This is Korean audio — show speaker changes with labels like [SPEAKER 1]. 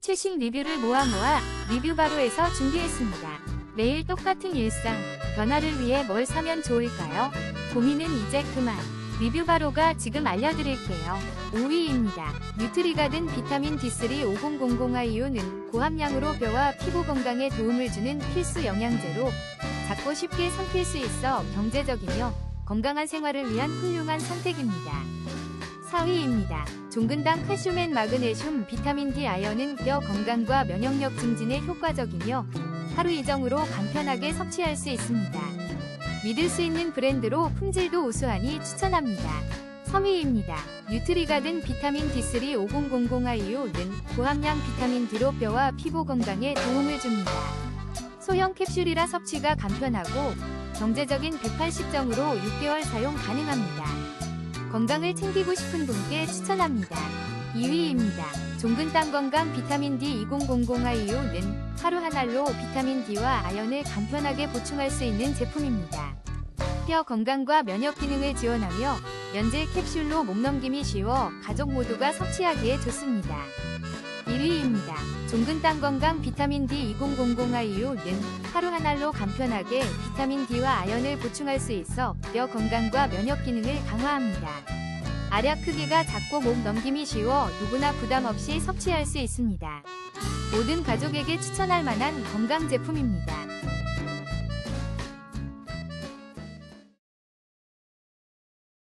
[SPEAKER 1] 최신 리뷰를 모아 모아 리뷰 바로에서 준비했습니다. 매일 똑같은 일상, 변화를 위해 뭘 사면 좋을까요? 고민은 이제 그만. 리뷰 바로가 지금 알려드릴게요. 5위입니다. 뉴트리가든 비타민 D3 5000IU는 고함량으로 뼈와 피부 건강에 도움을 주는 필수 영양제로 작고 쉽게 삼킬 수 있어 경제적이며 건강한 생활을 위한 훌륭한 선택입니다. 4위입니다. 종근당 칼슘 앤 마그네슘, 비타민 D, 아연은 뼈 건강과 면역력 증진에 효과적이며 하루 이정으로 간편하게 섭취할 수 있습니다. 믿을 수 있는 브랜드로 품질도 우수하니 추천합니다. 3위입니다. 뉴트리가든 비타민 D3 5000IU는 고함량 비타민 D로 뼈와 피부 건강에 도움을 줍니다. 소형 캡슐이라 섭취가 간편하고 경제적인 180정으로 6개월 사용 가능합니다. 건강을 챙기고 싶은 분께 추천합니다. 2위입니다. 종근땅 건강 비타민 D 2000IU는 하루 한 알로 비타민 D와 아연을 간편하게 보충할 수 있는 제품입니다. 뼈 건강과 면역 기능을 지원하며 연질 캡슐로 몸 넘김이 쉬워 가족 모두가 섭취하기에 좋습니다. 1위입니다. 종근 땅 건강 비타민 D 2000IU는 하루 한 알로 간편하게 비타민 D와 아연을 보충할 수 있어 뼈 건강과 면역 기능을 강화합니다. 알약 크기가 작고 몸 넘김이 쉬워 누구나 부담 없이 섭취할 수 있습니다. 모든 가족에게 추천할 만한 건강 제품입니다.